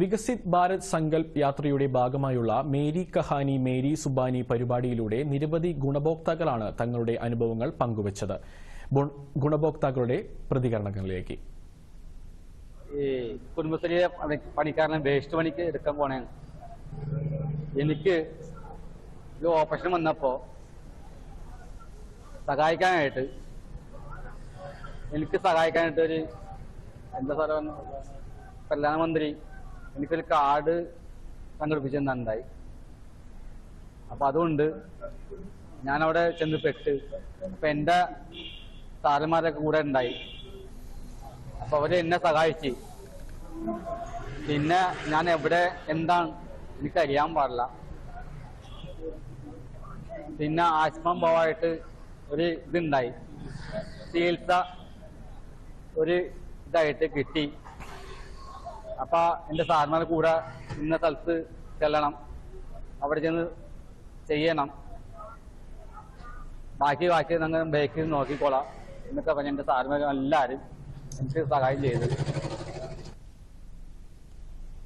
വികസിത് ഭാരത് സങ്കൽപ് യാത്രയുടെ ഭാഗമായുള്ള Mary Kahani Mary Zubani പരിപാടിയിലൂടെ നിരവധി ഗുണഭോക്താക്കളാണ് തങ്ങളുടെ അനുഭവങ്ങൾ പങ്കുവച്ചത്. ഗുണഭോക്താക്കളുടെ പ്രതികരണങ്ങളിലേക്ക്. ഈ പണിക്കാരനെ വേസ്റ്റ് പണിക്ക് എടുക്കാൻ പോണേ എനിക്ക് ഒരു ഓപ്പറേഷൻ വന്നപ്പോ സഹായിക്കാനായിട്ട് എനിക്ക് സഹായിക്കാനായിട്ട് ഒരു എന്താ സാറേ പ്രധാനമന്ത്രി എനിക്കൊരു കാർഡ് സംഘടിപ്പിച്ചെന്നുണ്ടായി അപ്പൊ അതുകൊണ്ട് ഞാനവിടെ ചെന്ന് പെട്ട് അപ്പൊ എന്റെ സാറന്മാരൊക്കെ കൂടെ ഉണ്ടായി. അപ്പൊ അവർ എന്നെ സഹായിച്ച്. പിന്നെ ഞാൻ എവിടെ എന്താണ് എനിക്ക് അറിയാൻ പാടില്ല. പിന്നെ ആത്മഭാവമായിട്ട് ഒരു ഇതുണ്ടായി. ചികിത്സ ഒരു ഇതായിട്ട് കിട്ടി. അപ്പൊ എന്റെ സാറിന്മാരെ കൂടെ ഇന്ന സ്ഥലത്ത് ചെല്ലണം. അവിടെ ചെന്ന് ചെയ്യണം. ബാക്കി ബാക്കി ഞങ്ങൾ ബേക്കിൽ നോക്കിക്കോളാം. എന്നൊക്കെ പറഞ്ഞ എന്റെ സാറിന് എല്ലാവരും എനിക്ക് സഹായം ചെയ്തു.